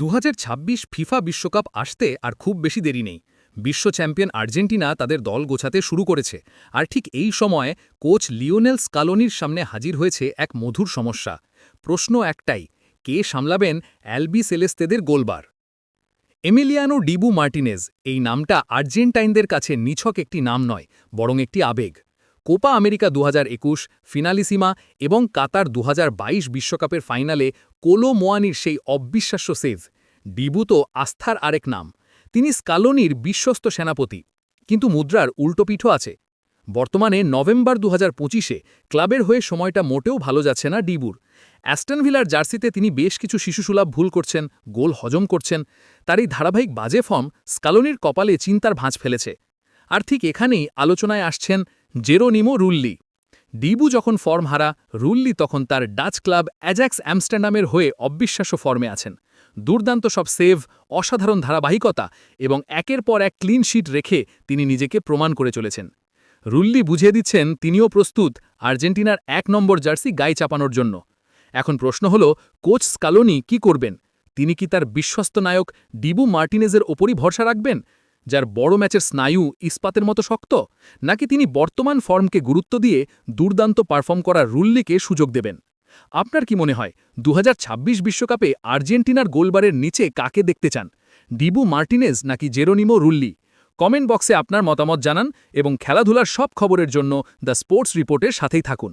দু হাজার ছাব্বিশ ফিফা বিশ্বকাপ আসতে আর খুব বেশি দেরি নেই। বিশ্ব চ্যাম্পিয়ন আর্জেন্টিনা তাদের দল গোছাতে শুরু করেছে। আর ঠিক এই সময়ে কোচ লিওনেল স্কালোনির সামনে হাজির হয়েছে এক মধুর সমস্যা। প্রশ্ন একটাই, কে সামলাবেন অ্যালবি সেলেস্তেদের গোলবার? এমিলিয়ানো ডিবু মার্টিনেজ, এই নামটা আর্জেন্টাইনদের কাছে নিছক একটি নাম নয়, বরং একটি আবেগ। কোপা আমেরিকা দু একুশ, ফিনালিসিমা এবং কাতার দু বিশ্বকাপের ফাইনালে কোলো মোয়ানির সেই অবিশ্বাস্য সেভ ডিবু তো আস্থার আরেক নাম। তিনি স্কালোনির বিশ্বস্ত সেনাপতি। কিন্তু মুদ্রার উল্টোপিঠও আছে। বর্তমানে নভেম্বর দু হাজার পঁচিশে ক্লাবের হয়ে সময়টা মোটেও ভালো যাচ্ছে না ডিবুর। অ্যাস্টনভিলার জার্সিতে তিনি বেশ কিছু শিশুসুলাভ ভুল করছেন, গোল হজম করছেন। তার এই ধারাবাহিক বাজে ফর্ম স্কালোনির কপালে চিন্তার ভাঁজ ফেলেছে। আর ঠিক এখানেই আলোচনায় আসছেন জেরোনিমো রুল্লি। ডিবু যখন ফর্ম হারা, রুল্লি তখন তার ডাচ ক্লাব অ্যাজাক্স অ্যামস্টারডামের হয়ে অবিশ্বাস্য ফর্মে আছেন। দুর্দান্ত সব সেভ, অসাধারণ ধারাবাহিকতা এবং একের পর এক ক্লিন শিট রেখে তিনি নিজেকে প্রমাণ করে চলেছেন। রুল্লি বুঝিয়ে দিচ্ছেন, তিনিও প্রস্তুত আর্জেন্টিনার এক নম্বর জার্সি গায়ে চাপানোর জন্য। এখন প্রশ্ন হল, কোচ স্কালোনি কি করবেন? তিনি কি তার বিশ্বস্ত নায়ক ডিবু মার্টিনেজের ওপরই ভরসা রাখবেন? যার বড় ম্যাচের স্নায়ু ইস্পাতের মতো শক্ত, নাকি তিনি বর্তমান ফর্মকে গুরুত্ব দিয়ে দুর্দান্ত পারফর্ম করা রুল্লিকে সুযোগ দেবেন? আপনার কি মনে হয় দু বিশ্বকাপে আর্জেন্টিনার গোলবারের নিচে কাকে দেখতে চান? ডিবু মার্টিনেজ নাকি জেরোনিমো রুল্লি? কমেন্ট বক্সে আপনার মতামত জানান এবং খেলাধুলার সব খবরের জন্য দ্য স্পোর্টস রিপোর্টের সাথেই থাকুন।